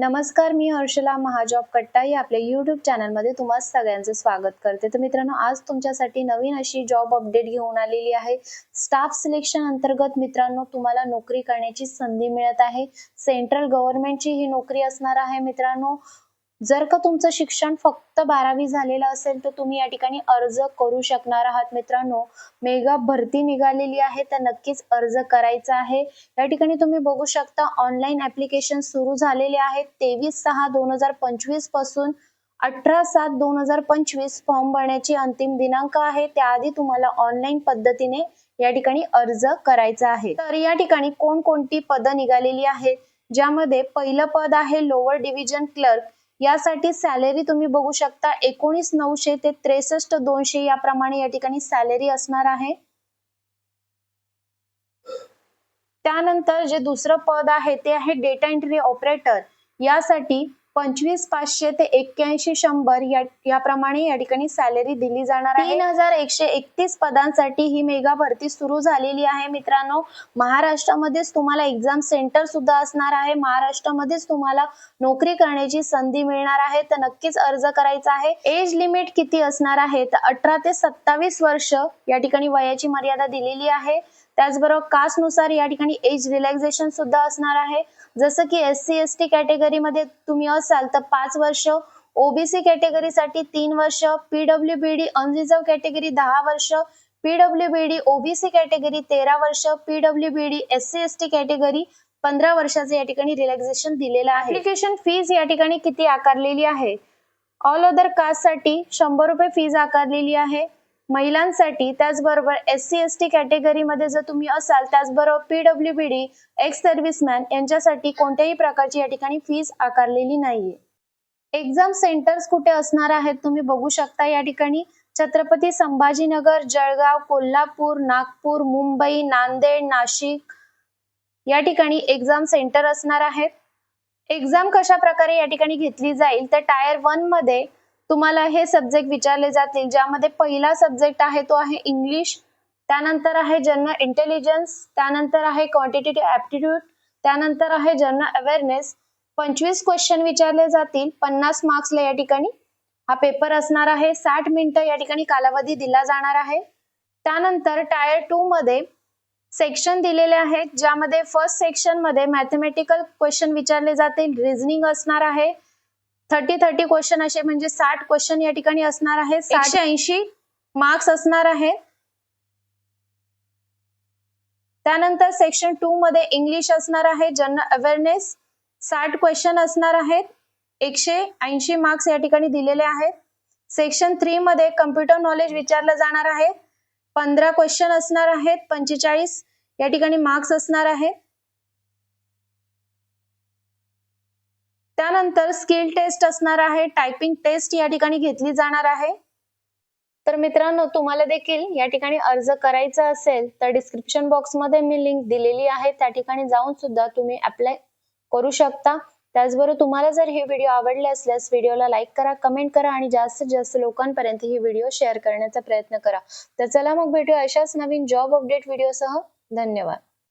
नमस्कार मी हर्षला महाजॉब कट्टाई. आपल्या युट्यूब चॅनलमध्ये तुम्हा सगळ्यांचं स्वागत करते. तर मित्रांनो आज तुमच्यासाठी नवीन अशी जॉब अपडेट घेऊन आलेली आहे. स्टाफ सिलेक्शन अंतर्गत मित्रांनो तुम्हाला नोकरी करण्याची संधी मिळत आहे. सेंट्रल गव्हर्नमेंटची ही नोकरी असणार आहे मित्रांनो. जर का तुमचं शिक्षण फक्त बारावी झालेलं असेल तर तुम्ही या ठिकाणी अर्ज करू शकणार आहात मित्रांनो. मेगा भरती निघालेली आहे तर नक्कीच अर्ज करायचा आहे. या ठिकाणी तुम्ही बघू शकता ऑनलाईन ऍप्लिकेशन सुरू झालेले आहेत. तेवीस सहा दोन हजार पंचवीसपासून अठरा सात दोन हजार पंचवीस फॉर्म भरण्याची अंतिम दिनांक आहे. त्याआधी तुम्हाला ऑनलाईन पद्धतीने या ठिकाणी अर्ज करायचा आहे. तर या ठिकाणी कोणकोणती पदं निघालेली आहेत? ज्यामध्ये पहिलं पद आहे लोअर डिव्हिजन क्लर्क यासाठी सॅलरी तुम्ही बघू शकता एकोणीस नऊशे ते त्रेसष्ट दोनशे याप्रमाणे या ठिकाणी सॅलरी असणार आहे. त्यानंतर जे दुसरं पद आहे ते आहे डेटा एंट्री ऑपरेटर यासाठी पंचवीस पाचशे ते एक्क्याऐंशी शंभर या याप्रमाणे या ठिकाणी सॅलरी दिली जाणार आहे. तीन हजार एकशे एकतीस पदांसाठी ही मेगा भरती सुरू झालेली आहे. मित्रांनो महाराष्ट्रामध्येच तुम्हाला एक्झाम सेंटर सुद्धा असणार आहे. महाराष्ट्रामध्येच तुम्हाला नोकरी करण्याची संधी मिळणार आहे. तर नक्कीच अर्ज करायचा आहे. एज लिमिट किती असणार आहे? तर अठरा ते सत्तावीस वर्ष या ठिकाणी वयाची मर्यादा दिलेली आहे. त्याचबरोबर कास्टनुसार या ठिकाणी एज रिलॅक्झेशन सुद्धा असणार आहे. जसं की एस सी एस टी कॅटेगरीमध्ये तुम्ही असाल तर पाच वर्ष. ओबीसी कॅटेगरीसाठी तीन वर्ष. PW B D unreserved category दहा वर्ष. PW B D OBC category तेरा वर्ष. PW B D S C S T category पंधरा वर्षाचं या ठिकाणी रिलॅक्सेशन दिलेलं आहे. ऍप्लिकेशन फीज या ठिकाणी किती आकारलेली आहे? ऑल अदर कास्टसाठी शंभर रुपये फीज आकारलेली आहे. महिलांसाठी त्याचबरोबर एस सी एस टी कॅटेगरीमध्ये जर तुम्ही असाल त्याचबरोबर PW B D ex serviceman यांच्यासाठी कोणत्याही प्रकारची या ठिकाणी फीज आकारलेली नाहीये. एक्झाम सेंटर्स कुठे असणार आहेत तुम्ही बघू शकता या ठिकाणी. छत्रपती संभाजीनगर जळगाव कोल्हापूर नागपूर मुंबई नांदेड नाशिक या ठिकाणी एक्झाम सेंटर असणार आहेत. एक्झाम कशा प्रकारे या ठिकाणी घेतली जाईल? तर टायर वनमध्ये तुम्हाला हे सब्जेक्ट विचारले जातील ज्यामध्ये पहिला सब्जेक्ट आहे तो आहे इंग्लिश त्यानंतर आहे जनरल इंटेलिजन्स त्यानंतर आहे क्वांटिटेटिव्ह ऍप्टिट्यूड त्यानंतर आहे जनरल अवेअरनेस पंचवीस क्वेश्चन विचारले जातील. पन्नास मार्क्सला या ठिकाणी हा पेपर असणार आहे. साठ मिनिटं या ठिकाणी कालावधी दिला जाणार आहे. त्यानंतर टायर टू मध्ये सेक्शन दिलेले आहेत ज्यामध्ये फर्स्ट सेक्शनमध्ये मॅथमॅटिकल क्वेश्चन विचारले जातील. रिझनिंग असणार आहे. थर्टी थर्टी क्वेश्चन असे म्हणजे साठ क्वेश्चन या ठिकाणी असणार आहे एकशे ऐंशी मार्क्स असणार आहे त्यानंतर सेक्शन टू मध्ये इंग्लिश असणार आहे जनरल अवेअरनेस साठ क्वेश्चन असणार आहेत. एकशे ऐंशी मार्क्स या ठिकाणी दिलेले आहेत. सेक्शन थ्री मध्ये कम्प्युटर नॉलेज विचारलं जाणार आहे. पंधरा क्वेश्चन असणार आहेत. पंचेचाळीस या ठिकाणी मार्क्स असणार आहे त्यानंतर स्किल टेस्ट असणार आहे टायपिंग टेस्ट या ठिकाणी घेतली जाणार आहे. तर मित्रांनो तुम्हाला देखील या ठिकाणी अर्ज करायचा असेल तर डिस्क्रिप्शन बॉक्समध्ये मी लिंक दिलेली आहे. त्या ठिकाणी जाऊन सुद्धा तुम्ही अप्लाय करू शकता. त्याचबरोबर तुम्हाला जर हे व्हिडिओ आवडले असल्यास व्हिडिओला लाईक करा कमेंट करा आणि जास्तीत जास्त लोकांपर्यंत ही व्हिडिओ शेअर करण्याचा प्रयत्न करा. तर चला मग भेटूया अशाच नवीन जॉब अपडेट व्हिडिओसह धन्यवाद.